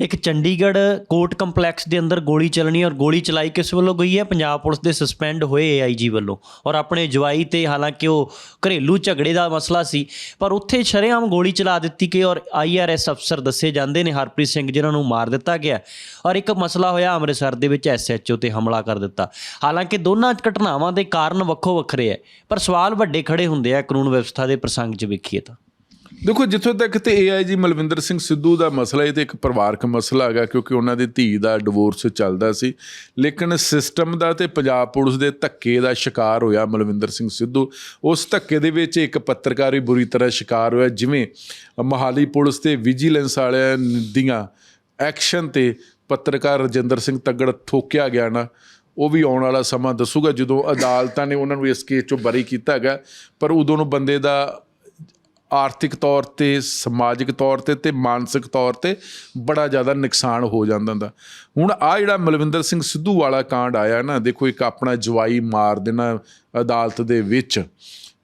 ਇੱਕ Chandigarh court complex ਦੇ ਅੰਦਰ ਗੋਲੀ ਚੱਲਣੀ ਔਰ ਗੋਲੀ ਚਲਾਈ ਕਿਸ ਵੱਲੋਂ ਗਈ ਹੈ? ਪੰਜਾਬ ਪੁਲਿਸ ਦੇ ਸਸਪੈਂਡ ਹੋਏ ਏਆਈਜੀ ਵੱਲੋਂ। ਔਰ ਆਪਣੇ ਜਵਾਈ ਤੇ ਹਾਲਾਂਕਿ ਉਹ ਘਰੇਲੂ ਝਗੜੇ ਦਾ ਮਸਲਾ ਸੀ, ਪਰ ਉੱਥੇ ਸ਼ਰੇਆਮ ਗੋਲੀ ਚਲਾ ਦਿੱਤੀ ਗਈ ਔਰ ਆਈਆਰਐਸ ਅਫਸਰ ਦੱਸੇ ਜਾਂਦੇ ਨੇ ਹਰਪ੍ਰੀਤ ਸਿੰਘ, ਜਿਨ੍ਹਾਂ ਨੂੰ ਮਾਰ ਦਿੱਤਾ ਗਿਆ। ਔਰ ਇੱਕ ਮਸਲਾ ਹੋਇਆ ਅੰਮ੍ਰਿਤਸਰ ਦੇ ਵਿੱਚ ਐਸਐਚਓ ਤੇ ਹਮਲਾ ਕਰ ਦਿੱਤਾ। ਹਾਲਾਂਕਿ ਦੋਨਾਂ ਘਟਨਾਵਾਂ ਦੇ ਕਾਰਨ ਵੱਖੋ ਵੱਖਰੇ ਹੈ, ਪਰ ਸਵਾਲ ਵੱਡੇ ਖੜੇ ਹੁੰਦੇ ਆ ਕਾਨੂੰਨ ਵਿਵਸਥਾ ਦੇ ਪ੍ਰਸੰਗ 'ਚ ਵੇਖੀਏ ਤਾਂ। ਦੇਖੋ, ਜਿੱਥੋਂ ਤੱਕ ਤੇ ਏਆਈਜੀ ਮਲਵਿੰਦਰ ਸਿੰਘ ਸਿੱਧੂ ਦਾ ਮਸਲਾ, ਇਹ ਤੇ ਇੱਕ ਪਰਿਵਾਰਕ ਮਸਲਾ ਹੈਗਾ, ਕਿਉਂਕਿ ਉਹਨਾਂ ਦੀ ਧੀ ਦਾ ਡਿਵੋਰਸ ਚੱਲਦਾ ਸੀ। ਲੇਕਿਨ ਸਿਸਟਮ ਦਾ ਤੇ ਪੰਜਾਬ ਪੁਲਿਸ ਦੇ ਧੱਕੇ ਦਾ ਸ਼ਿਕਾਰ ਹੋਇਆ ਮਲਵਿੰਦਰ ਸਿੰਘ ਸਿੱਧੂ। ਉਸ ਧੱਕੇ ਦੇ ਵਿੱਚ ਇੱਕ ਪੱਤਰਕਾਰ ਵੀ ਬੁਰੀ ਤਰ੍ਹਾਂ ਸ਼ਿਕਾਰ ਹੋਇਆ, ਜਿਵੇਂ ਮਹਾਲੀ ਪੁਲਿਸ ਤੇ ਵਿਜੀਲੈਂਸ ਵਾਲਿਆਂ ਦੀਆਂ ਐਕਸ਼ਨ ਤੇ ਪੱਤਰਕਾਰ ਰਜਿੰਦਰ ਸਿੰਘ ਤੱਗੜ ਥੋਕਿਆ ਗਿਆ ਨਾ। ਉਹ ਵੀ ਆਉਣ ਵਾਲਾ ਸਮਾਂ ਦੱਸੂਗਾ, ਜਦੋਂ ਅਦਾਲਤਾਂ ਨੇ ਉਹਨਾਂ ਨੂੰ ਇਸ ਕੇਸ ਚੋਂ ਬਰੀ ਕੀਤਾ ਹੈਗਾ। ਪਰ ਉਦੋਂ ਨੂੰ ਬੰਦੇ ਦਾ ਆਰਥਿਕ ਤੌਰ ਤੇ, ਸਮਾਜਿਕ ਤੌਰ ਤੇ ਤੇ ਮਾਨਸਿਕ ਤੌਰ ਤੇ ਬੜਾ ਜ਼ਿਆਦਾ ਨੁਕਸਾਨ ਹੋ ਜਾਂਦਾ ਹੁੰਦਾ। ਹੁਣ ਆ ਜਿਹੜਾ ਮਲਵਿੰਦਰ ਸਿੰਘ ਸਿੱਧੂ ਵਾਲਾ ਕਾਂਡ ਆਇਆ ਨਾ, ਦੇਖੋ ਇੱਕ ਆਪਣਾ ਜਵਾਈ ਮਾਰ ਦੇਣਾ ਅਦਾਲਤ ਦੇ ਵਿੱਚ।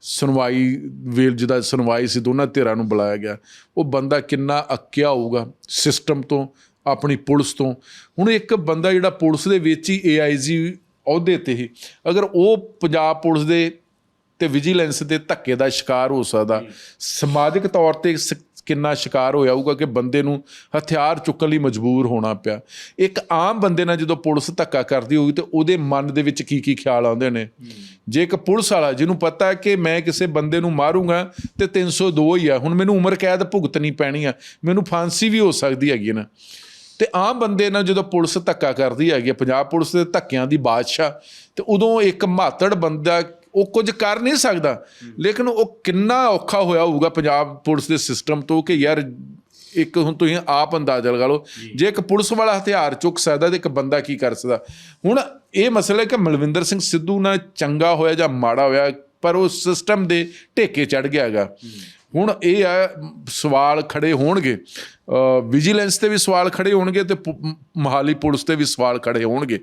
ਸੁਣਵਾਈ ਵੇਲ ਜਿਹਦਾ ਸੁਣਵਾਈ ਸੀ, ਦੋਨਾਂ ਧਿਰਾਂ ਨੂੰ ਬੁਲਾਇਆ ਗਿਆ। ਉਹ ਬੰਦਾ ਕਿੰਨਾ ਅੱਕਿਆ ਹੋਊਗਾ ਸਿਸਟਮ ਤੋਂ, ਆਪਣੀ ਪੁਲਿਸ ਤੋਂ। ਹੁਣ ਇੱਕ ਬੰਦਾ ਜਿਹੜਾ ਪੁਲਿਸ ਦੇ ਵਿੱਚ ਹੀ ਏਆਈਜੀ ਅਹੁਦੇ ਤੇ ਹੀ ਅਗਰ ਉਹ ਪੰਜਾਬ ਪੁਲਿਸ ਦੇ ਤੇ ਵਿਜੀਲੈਂਸ ਦੇ ਧੱਕੇ ਦਾ ਸ਼ਿਕਾਰ ਹੋ ਸਕਦਾ। ਸਮਾਜਿਕ ਤੌਰ ਤੇ ਕਿੰਨਾ ਸ਼ਿਕਾਰ ਹੋਇਆ ਹੋਊਗਾ ਕਿ ਬੰਦੇ ਨੂੰ ਹਥਿਆਰ ਚੁੱਕਣ ਲਈ ਮਜਬੂਰ ਹੋਣਾ ਪਿਆ। ਇੱਕ ਆਮ ਬੰਦੇ ਨਾਲ ਜਦੋਂ ਪੁਲਿਸ ਧੱਕਾ ਕਰਦੀ ਹੋਊਗੀ ਤੇ ਉਹਦੇ ਮਨ ਦੇ ਵਿੱਚ ਕੀ ਕੀ ਖਿਆਲ ਆਉਂਦੇ ਨੇ? ਜੇ। ਇੱਕ ਪੁਲਿਸ ਵਾਲਾ ਜਿਹਨੂੰ ਪਤਾ ਹੈ ਕਿ ਮੈਂ ਕਿਸੇ ਬੰਦੇ ਨੂੰ ਮਾਰੂੰਗਾ ਤੇ 302 ਹੀ ਆ ਹੁਣ ਮੈਨੂੰ ਉਮਰ ਕੈਦ ਭੁਗਤਣੀ ਪੈਣੀ ਆ ਮੈਨੂੰ ਫਾਂਸੀ ਵੀ ਹੋ ਸਕਦੀ ਹੈਗੀ ਨਾ। ਤੇ ਆਮ ਬੰਦੇ ਨਾਲ ਜਦੋਂ ਪੁਲਿਸ ਧੱਕਾ ਕਰਦੀ ਹੈਗੀ ਪੰਜਾਬ ਪੁਲਿਸ ਦੇ ਧੱਕਿਆਂ ਦੀ ਬਾਦਸ਼ਾਹ ਤੇ ਉਦੋਂ ਇੱਕ ਮਾਤੜ ਬੰਦਾ ਉਹ ਕੁਝ ਕਰ ਨਹੀਂ ਸਕਦਾ। ਲੇਕਿਨ ਉਹ ਕਿੰਨਾ ਔਖਾ ਹੋਇਆ ਹੋਊਗਾ ਪੰਜਾਬ ਪੁਲਿਸ ਦੇ ਸਿਸਟਮ ਤੋਂ ਕਿ ਯਾਰ ਇੱਕ ਹੁਣ ਤੁਸੀਂ ਆਪ ਅੰਦਾਜ਼ਾ ਲਗਾ ਲਓ ਜੇ। ਇੱਕ ਪੁਲਿਸ ਵਾਲਾ ਹਥਿਆਰ ਚੁੱਕ ਸਕਦਾ ਤੇ ਇੱਕ ਬੰਦਾ ਕੀ ਕਰ ਸਕਦਾ? ਹੁਣ ਇਹ ਮਸਲਾ ਹੈ ਕਿ ਮਲਵਿੰਦਰ ਸਿੰਘ ਸਿੱਧੂ ਨਾਲ ਚੰਗਾ ਹੋਇਆ ਜਾਂ ਮਾੜਾ ਹੋਇਆ ਪਰ ਉਹ ਸਿਸਟਮ ਦੇ ਢੇਕੇ ਚੜ ਗਿਆ ਹੈਗਾ। ਹੁਣ ਇਹ ਆ ਸਵਾਲ ਖੜੇ ਹੋਣਗੇ। ਵਿਜੀਲੈਂਸ ਤੇ ਵੀ ਸਵਾਲ ਖੜੇ ਹੋਣਗੇ ਤੇ ਮੋਹਾਲੀ ਪੁਲਿਸ ਤੇ ਵੀ ਸਵਾਲ ਖੜੇ ਹੋਣਗੇ।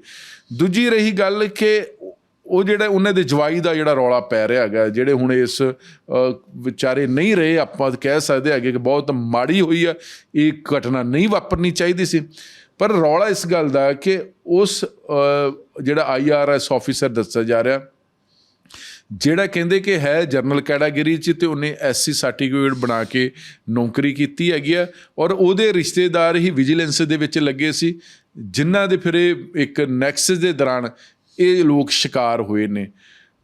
ਦੂਜੀ ਰਹੀ ਗੱਲ ਕਿ ਉਹ ਜਿਹੜਾ ਉਹਨਾਂ ਦੇ ਜਵਾਈ ਦਾ ਜਿਹੜਾ ਰੌਲਾ ਪੈ ਰਿਹਾ ਹੈਗਾ ਜਿਹੜੇ ਹੁਣ ਇਸ ਵਿਚਾਰੇ ਨਹੀਂ ਰਹੇ ਆਪਾਂ ਕਹਿ ਸਕਦੇ ਹੈਗੇ ਕਿ ਬਹੁਤ ਮਾੜੀ ਹੋਈ ਆ ਇਹ ਘਟਨਾ ਨਹੀਂ ਵਾਪਰਨੀ ਚਾਹੀਦੀ ਸੀ। ਪਰ ਰੌਲਾ ਇਸ ਗੱਲ ਦਾ ਕਿ ਉਸ ਅ, ਜਿਹੜਾ ਆਈਆਰਐਸ ਆਫੀਸਰ ਦੱਸਿਆ ਜਾ ਰਿਹਾ ਜਿਹੜਾ ਕਹਿੰਦੇ ਕਿ ਹੈ ਜਰਨਲ ਕੈਟਾਗਰੀ ਚ ਤੇ ਉਹਨੇ ਐਸਸੀ ਸਰਟੀਫਿਕੇਟ ਬਣਾ ਕੇ ਨੌਕਰੀ ਕੀਤੀ ਹੈਗੀ ਆ ਔਰ ਉਹਦੇ ਰਿਸ਼ਤੇਦਾਰ ਹੀ ਵਿਜੀਲੈਂਸ ਦੇ ਵਿੱਚ ਲੱਗੇ ਸੀ ਜਿਨ੍ਹਾਂ ਦੇ ਫਿਰ ਇਹ ਇੱਕ ਨੈਕਸਸ ਦੇ ਦੌਰਾਨ ਇਹ ਲੋਕ ਸ਼ਿਕਾਰ ਹੋਏ ਨੇ।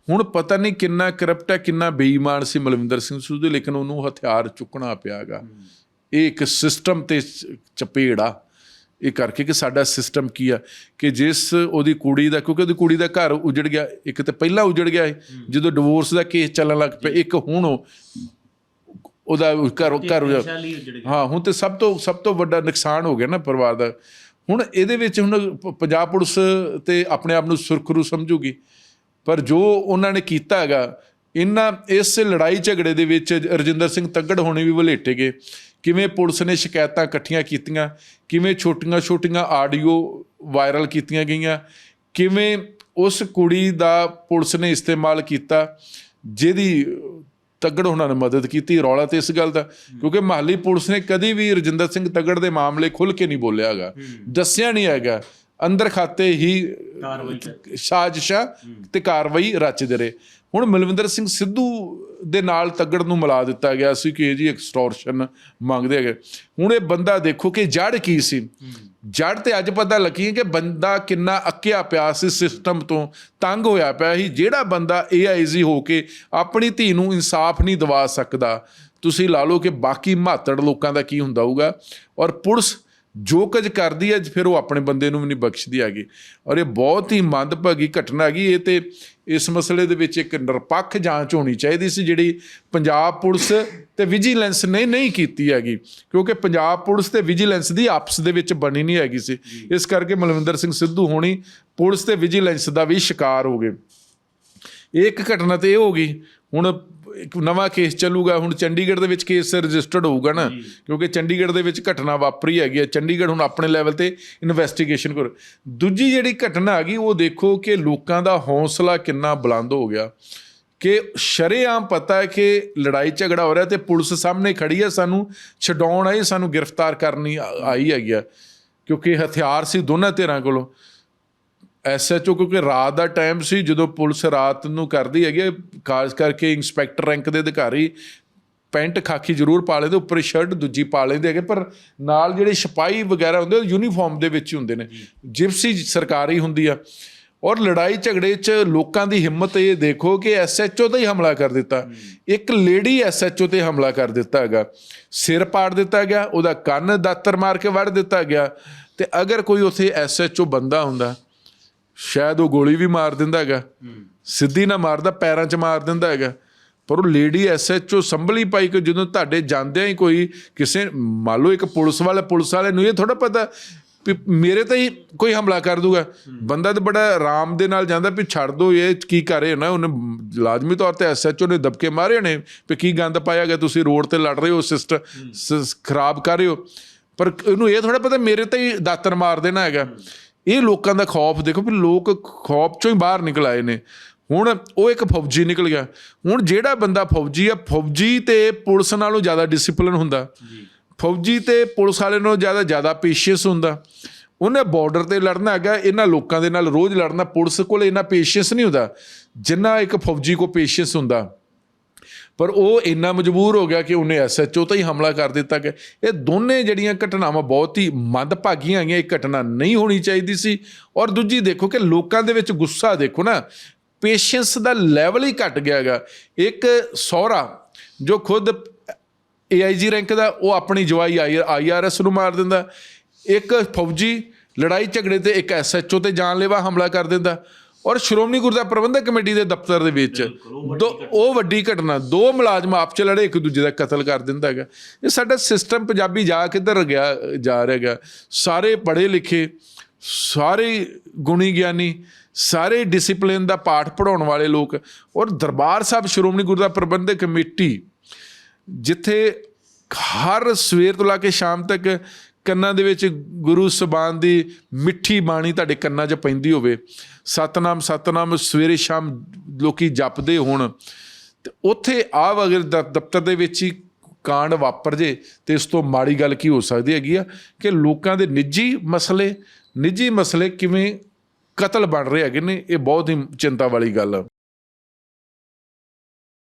ਹੁਣ ਪਤਾ ਨਹੀਂ ਕਿੰਨਾ ਕਰਪਟ ਹੈ ਕਿੰਨਾ ਬੇਈਮਾਨ ਸੀ ਮਲਵਿੰਦਰ ਸਿੰਘ ਸਿੱਧੂ ਲੇਕਿਨ ਉਹਨੂੰ ਹਥਿਆਰ ਚੁੱਕਣਾ ਪਿਆਗਾ। ਇਹ ਇੱਕ ਸਿਸਟਮ ਤੇ ਚਪੇੜ ਆ। ਇਹ ਕਰਕੇ ਕਿ ਸਾਡਾ ਸਿਸਟਮ ਕੀ ਆ? ਕਿ ਜਿਸ ਉਹਦੀ ਕੁੜੀ ਦਾ ਕਿਉਂਕਿ ਉਹਦੀ ਕੁੜੀ ਦਾ ਘਰ ਉਜੜ ਗਿਆ ਇੱਕ ਤੇ ਪਹਿਲਾਂ ਉਜੜ ਗਿਆ ਜਦੋਂ ਡਿਵੋਰਸ ਦਾ ਕੇਸ ਚੱਲਣ ਲੱਗ ਪਿਆ ਇੱਕ ਹੁਣ ਉਹ ਉਹਦਾ ਘਰ ਘਰ ਹਾਂ ਹੁਣ ਤੇ ਸਭ ਤੋਂ ਸਭ ਤੋਂ ਵੱਡਾ ਨੁਕਸਾਨ ਹੋ ਗਿਆ ਨਾ ਪਰਿਵਾਰ ਦਾ। ਹੁਣ ਇਹਦੇ ਵਿੱਚ ਹੁਣ ਪੰਜਾਬ ਪੁਲਿਸ ਤੇ ਆਪਣੇ ਆਪ ਨੂੰ ਸੁਰਖਰੂ ਸਮਝੂਗੀ, ਪਰ ਜੋ ਉਹਨਾਂ ਨੇ ਕੀਤਾ ਹੈਗਾ, ਇਹਨਾਂ ਇਸ ਲੜਾਈ ਝਗੜੇ ਦੇ ਵਿੱਚ ਰਜਿੰਦਰ ਸਿੰਘ ਤੱਗੜ ਹੋਣੇ ਵੀ ਵਲੇਟੇ ਗਏ। ਕਿਵੇਂ ਪੁਲਿਸ ਨੇ ਸ਼ਿਕਾਇਤਾਂ ਇਕੱਠੀਆਂ ਕੀਤੀਆਂ, ਕਿਵੇਂ ਛੋਟੀਆਂ-ਛੋਟੀਆਂ ਆਡੀਓ ਵਾਇਰਲ ਕੀਤੀਆਂ ਗਈਆਂ, ਕਿਵੇਂ ਉਸ ਕੁੜੀ ਦਾ ਪੁਲਿਸ ਨੇ ਇਸਤੇਮਾਲ ਕੀਤਾ, ਜਿਹਦੀ ਤੱਗੜ ਉਹਨਾਂ ਨੇ ਮਦਦ ਕੀਤੀ ਰੌਲਾ ਤੇ ਇਸ ਗੱਲ ਦਾ ਕਿਉਂਕਿ ਮਹੱਲੀ ਪੁਲਿਸ ਨੇ ਕਦੀ ਵੀ ਰਜਿੰਦਰ ਸਿੰਘ ਤੱਗੜ ਦੇ ਮਾਮਲੇ ਖੁੱਲ ਕੇ ਨਹੀਂ ਬੋਲਿਆ ਹੈਗਾ। ਦੱਸਿਆ ਨਹੀਂ ਹੈਗਾ ਅੰਦਰ ਖਾਤੇ ਹੀ ਸਾਜ਼ਿਸ਼ਾਂ ਤੇ ਕਾਰਵਾਈ ਰਚਦੇ ਰਹੇ। ਹੁਣ ਮਲਵਿੰਦਰ ਸਿੰਘ ਸਿੱਧੂ ਦੇ ਨਾਲ ਤੱਗੜ ਨੂੰ ਮਿਲਾ ਦਿੱਤਾ ਗਿਆ ਸੀ ਕਿ ਇਹ ਜੀ ਐਕਸਟੋਰਸ਼ਨ ਮੰਗਦੇ ਹੈਗੇ। ਹੁਣ ਇਹ ਬੰਦਾ ਦੇਖੋ ਕਿ ਜੜ ਕੀ ਸੀ। ਜੜ ਤੇ ਅੱਜ ਪਤਾ ਲੱਗੀ ਕਿ ਬੰਦਾ ਕਿੰਨਾ ਅੱਕਿਆ ਪਿਆ ਸੀ ਸਿਸਟਮ ਤੋਂ ਤੰਗ ਹੋਇਆ ਪਿਆ ਸੀ। ਜਿਹੜਾ ਬੰਦਾ ਏਆਈਜ਼ੀ ਹੋ ਕੇ ਆਪਣੀ ਧੀ ਨੂੰ ਇਨਸਾਫ ਨਹੀਂ ਦਿਵਾ ਸਕਦਾ ਤੁਸੀਂ ਲਾ ਲਓ ਕਿ ਬਾਕੀ ਮਾਤੜ ਲੋਕਾਂ ਦਾ ਕੀ ਹੁੰਦਾ ਹੋਊਗਾ। ਔਰ ਪੁਲਿਸ ਜੋ ਕੁਝ ਕਰਦੀ ਹੈ ਫਿਰ ਉਹ ਆਪਣੇ ਬੰਦੇ ਨੂੰ ਵੀ ਨਹੀਂ ਬਖਸ਼ਦੀ ਹੈਗੀ। ਔਰ ਇਹ ਬਹੁਤ ਹੀ ਮੰਦਭਾਗੀ ਘਟਨਾ ਹੈਗੀ। ਇਹ ਤੇ ਇਸ ਮਸਲੇ ਦੇ ਵਿੱਚ ਇੱਕ ਨਿਰਪੱਖ ਜਾਂਚ ਹੋਣੀ ਚਾਹੀਦੀ ਸੀ ਜਿਹੜੀ ਪੰਜਾਬ ਪੁਲਿਸ ਤੇ ਵਿਜੀਲੈਂਸ ਨੇ ਨਹੀਂ ਕੀਤੀ ਹੈਗੀ। ਕਿਉਂਕਿ ਪੰਜਾਬ ਪੁਲਿਸ ਤੇ ਵਿਜੀਲੈਂਸ ਦੀ ਆਪਸ ਦੇ ਵਿੱਚ ਬਣੀ ਨਹੀਂ ਹੈਗੀ ਸੀ। ਇਸ ਕਰਕੇ ਮਲਵਿੰਦਰ ਸਿੰਘ ਸਿੱਧੂ ਹੋਣੀ ਪੁਲਿਸ ਤੇ ਵਿਜੀਲੈਂਸ ਦਾ ਵੀ ਸ਼ਿਕਾਰ ਹੋ ਗਏ। ਇਹ ਇੱਕ ਘਟਨਾ ਤੇ ਇਹ ਹੋ ਗਈ। ਹੁਣ ਇੱਕ ਨਵਾਂ ਕੇਸ ਚੱਲੂਗਾ ਹੁਣ ਚੰਡੀਗੜ੍ਹ ਦੇ ਵਿੱਚ ਕੇਸ ਰਜਿਸਟਰਡ ਹੋਊਗਾ ਨਾ ਕਿਉਂਕਿ ਚੰਡੀਗੜ੍ਹ ਦੇ ਵਿੱਚ ਘਟਨਾ ਵਾਪਰੀ ਹੈਗੀ ਹੈ ਚੰਡੀਗੜ੍ਹ ਹੁਣ ਆਪਣੇ ਲੈਵਲ ਤੇ ਇਨਵੈਸਟੀਗੇਸ਼ਨ ਕਰ ਦੂਜੀ ਜਿਹੜੀ ਘਟਨਾ ਹੈਗੀ ਉਹ ਦੇਖੋ ਕਿ ਲੋਕਾਂ ਦਾ ਹੌਸਲਾ ਕਿੰਨਾ ਬੁਲੰਦ ਹੋ ਗਿਆ। ਕਿ ਸ਼ਰੇਆਮ ਪਤਾ ਹੈ ਕਿ ਲੜਾਈ ਝਗੜਾ ਹੋ ਰਿਹਾ ਤੇ ਪੁਲਿਸ ਸਾਹਮਣੇ ਖੜੀ ਹੈ ਸਾਨੂੰ ਛਡਾਉਣ ਆਈ ਸਾਨੂੰ ਗ੍ਰਿਫਤਾਰ ਕਰਨੀ ਆ- ਆਈ ਹੈਗੀ ਆ। ਕਿਉਂਕਿ ਹਥਿਆਰ ਸੀ ਦੋਨਾਂ ਧਿਰਾਂ ਕੋਲੋਂ। ਐਸਐਚਓ ਕਿਉਂਕਿ ਰਾਤ ਦਾ ਟਾਈਮ ਸੀ, ਜਦੋਂ ਪੁਲਿਸ ਰਾਤ ਨੂੰ ਕਰਦੀ ਹੈਗੀ ਖਾਸ ਕਰਕੇ ਇੰਸਪੈਕਟਰ ਰੈਂਕ ਦੇ ਅਧਿਕਾਰੀ, ਪੈਂਟ ਖਾਕੀ ਜ਼ਰੂਰ ਪਾ ਲੈਂਦੇ, ਉੱਪਰ ਸ਼ਰਟ ਦੂਜੀ ਪਾ ਲੈਂਦੇ ਹੈਗੇ, ਪਰ ਨਾਲ ਜਿਹੜੇ ਸਿਪਾਹੀ ਵਗੈਰਾ ਹੁੰਦੇ, ਉਹ ਯੂਨੀਫਾਰਮ ਦੇ ਵਿੱਚ ਹੀ ਹੁੰਦੇ ਨੇ। ਜਿਪਸੀ ਸਰਕਾਰੀ ਹੁੰਦੀ ਆ। ਔਰ ਲੜਾਈ ਝਗੜੇ 'ਚ ਲੋਕਾਂ ਦੀ ਹਿੰਮਤ ਇਹ ਦੇਖੋ ਕਿ ਐਸਐਚਓ ਤੇ ਹੀ ਹਮਲਾ ਕਰ ਦਿੱਤਾ। ਇੱਕ ਲੇਡੀ ਐਸਐਚਓ ਤੇ ਹਮਲਾ ਕਰ ਦਿੱਤਾ ਹੈਗਾ। ਸਿਰ ਪਾੜ ਦਿੱਤਾ ਗਿਆ, ਉਹਦਾ ਕੰਨ ਦਾਤਰ ਮਾਰ ਕੇ ਵੱਢ ਦਿੱਤਾ ਗਿਆ। ਤੇ ਅਗਰ ਕੋਈ ਉੱਥੇ ਐਸਐਚਓ ਬੰਦਾ ਹੁੰਦਾ ਸ਼ਾਇਦ ਉਹ ਗੋਲੀ ਵੀ ਮਾਰ ਦਿੰਦਾ ਹੈਗਾ। ਸਿੱਧੀ ਨਾ ਮਾਰਦਾ ਪੈਰਾਂ 'ਚ ਮਾਰ ਦਿੰਦਾ ਹੈਗਾ। ਪਰ ਉਹ ਲੇਡੀ ਐਸਐਚਓ ਸੰਭਲੀ ਪਾਈ ਕਿ ਜਦੋਂ ਤੁਹਾਡੇ ਜਾਂਦਿਆਂ ਹੀ ਕੋਈ ਕਿਸੇ ਮੰਨ ਲਓ ਇੱਕ ਪੁਲਿਸ ਵਾਲਾ ਪੁਲਿਸ ਵਾਲੇ ਨੂੰ ਇਹ ਥੋੜਾ ਪਤਾ ਵੀ ਮੇਰੇ ਤੇ ਹੀ ਕੋਈ ਹਮਲਾ ਕਰ ਦੂਗਾ। ਬੰਦਾ ਤਾਂ ਬੜਾ ਆਰਾਮ ਦੇ ਨਾਲ ਜਾਂਦਾ ਵੀ ਛੱਡ ਦੋ ਇਹ ਕੀ ਕਰ ਰਹੇ ਹੋ ਨਾ? ਉਹਨੇ ਲਾਜ਼ਮੀ ਤੌਰ ਤੇ ਐਸਐਚਓ ਨੇ ਦਬਕੇ ਮਾਰੇ ਨੇ ਵੀ ਕੀ ਗੰਦ ਪਾਇਆ ਗਿਆ ਤੁਸੀਂ ਰੋਡ ਤੇ ਲੜ ਰਹੇ ਹੋ ਸਿਸਟਮ ਖਰਾਬ ਕਰ ਰਹੇ ਹੋ। ਪਰ ਇਹਨੂੰ ਇਹ ਥੋੜਾ ਪਤਾ ਮੇਰੇ ਤੇ ਹੀ ਦਾਤਰ ਮਾਰ ਦੇਣਾ ਹੈਗਾ। ਇਹ ਲੋਕਾਂ ਦਾ ਖੌਫ ਦੇਖੋ ਵੀ ਲੋਕ ਖੌਫ ਚੋਂ ਹੀ ਬਾਹਰ ਨਿਕਲ ਆਏ ਨੇ। ਹੁਣ ਉਹ ਇੱਕ ਫੌਜੀ ਨਿਕਲ ਗਿਆ। ਹੁਣ ਜਿਹੜਾ ਬੰਦਾ ਫੌਜੀ ਆ ਫੌਜੀ ਤੇ ਪੁਲਿਸ ਨਾਲੋਂ ਜ਼ਿਆਦਾ ਡਿਸਪਲਿਨ ਹੁੰਦਾ। ਫੌਜੀ ਤੇ ਪੁਲਿਸ ਵਾਲੇ ਨਾਲੋਂ ਜ਼ਿਆਦਾ ਜ਼ਿਆਦਾ ਪੇਸ਼ੈਂਸ ਹੁੰਦਾ। ਉਹਨੇ ਬਾਰਡਰ ਤੇ ਲੜਨਾ ਹੈਗਾ ਇਹਨਾਂ ਲੋਕਾਂ ਦੇ ਨਾਲ ਰੋਜ਼ ਲੜਨਾ। ਪੁਲਿਸ ਕੋਲ ਇਹਨਾਂ ਪੇਸ਼ੈਂਸ ਨਹੀਂ ਹੁੰਦਾ ਜਿੰਨਾ ਇੱਕ ਫੌਜੀ ਕੋ ਪੇਸ਼ੈਂਸ ਹੁੰਦਾ। ਪਰ ਉਹ ਇੰਨਾ ਮਜਬੂਰ ਹੋ ਗਿਆ ਕਿ ਉਹਨੇ ਐਸਐਚਓ ਤੇ ਹੀ ਹਮਲਾ ਕਰ ਦਿੱਤਾ ਗਿਆ। ਇਹ ਦੋਨੇ ਜਿਹੜੀਆਂ ਘਟਨਾਵਾਂ ਬਹੁਤ ਹੀ ਮੰਦਭਾਗੀਆਂ ਹੈਗੀਆਂ, ਇਹ ਘਟਨਾ ਨਹੀਂ ਹੋਣੀ ਚਾਹੀਦੀ ਸੀ। ਔਰ ਦੂਜੀ ਦੇਖੋ ਕਿ ਲੋਕਾਂ ਦੇ ਵਿੱਚ ਗੁੱਸਾ ਦੇਖੋ ਨਾ, ਪੇਸ਼ੈਂਸ ਦਾ ਲੈਵਲ ਹੀ ਘਟ ਗਿਆ ਹੈਗਾ। ਇੱਕ ਸਹੁਰਾ ਜੋ ਖੁਦ ਏਆਈਜੀ ਰੈਂਕ ਦਾ, ਉਹ ਆਪਣੀ ਜਵਾਈ ਆਈਆਰਐਸ ਨੂੰ ਮਾਰ ਦਿੰਦਾ। ਇੱਕ ਫੌਜੀ ਲੜਾਈ ਝਗੜੇ ਤੇ ਇੱਕ ਐਸਐਚਓ ਤੇ ਜਾਨਲੇਵਾ ਹਮਲਾ ਕਰ ਦਿੰਦਾ। ਔਰ ਸ਼੍ਰੋਮਣੀ ਗੁਰਦੁਆਰਾ ਪ੍ਰਬੰਧਕ ਕਮੇਟੀ ਦੇ ਦਫ਼ਤਰ ਦੇ ਵਿੱਚ ਦੋ ਉਹ ਵੱਡੀ ਘਟਨਾ ਦੋ ਮੁਲਾਜ਼ਮ ਆਪ ਚ ਲੜੇ ਇੱਕ ਦੂਜੇ ਦਾ ਕਤਲ ਕਰ ਦਿੰਦਾ ਹੈਗਾ। ਇਹ ਸਾਡਾ ਸਿਸਟਮ ਪੰਜਾਬੀ ਜਾ ਕਿੱਧਰ ਗਿਆ ਜਾ ਰਿਹਾ ਹੈਗਾ। ਸਾਰੇ ਪੜ੍ਹੇ ਲਿਖੇ ਸਾਰੇ ਗੁਣੀ ਗਿਆਨੀ ਸਾਰੇ ਡਿਸਪਲਿਨ ਦਾ ਪਾਠ ਪੜਾਉਣ ਵਾਲੇ ਲੋਕ ਔਰ ਦਰਬਾਰ ਸਾਹਿਬ ਸ਼੍ਰੋਮਣੀ ਗੁਰਦੁਆਰਾ ਪ੍ਰਬੰਧਕ ਕਮੇਟੀ ਜਿੱਥੇ ਹਰ ਸਵੇਰ ਤੋਂ ਲਾ ਕੇ ਸ਼ਾਮ ਤੱਕ ਕੰਨਾਂ ਦੇ ਵਿੱਚ ਗੁਰੂ ਸਬਾਨ ਦੀ ਮਿੱਠੀ ਬਾਣੀ ਤੁਹਾਡੇ ਕੰਨਾਂ 'ਚ ਪੈਂਦੀ ਹੋਵੇ। ਸਤਨਾਮ ਸਤਨਾਮ, ਸਵੇਰੇ ਸ਼ਾਮ ਲੋਕੀ ਜਪਦੇ ਹੋਣ। ਤੇ ਉੱਥੇ ਆ ਅਗਰ ਦ- ਦਫ਼ਤਰ ਦੇ ਵਿੱਚ ਹੀ ਕਾਂਡ ਵਾਪਰ ਜੇ, ਤੇ ਇਸ ਤੋਂ ਮਾੜੀ ਗੱਲ ਕੀ ਹੋ ਸਕਦੀ ਹੈਗੀ ਆ? ਕਿ ਲੋਕਾਂ ਦੇ ਨਿੱਜੀ ਮਸਲੇ ਨਿੱਜੀ ਮਸਲੇ ਕਿਵੇਂ ਕਤਲ ਬਣ ਰਹੇ ਹੈਗੇ ਨੇ, ਇਹ ਬਹੁਤ ਹੀ ਚਿੰਤਾ ਵਾਲੀ ਗੱਲ ਆ।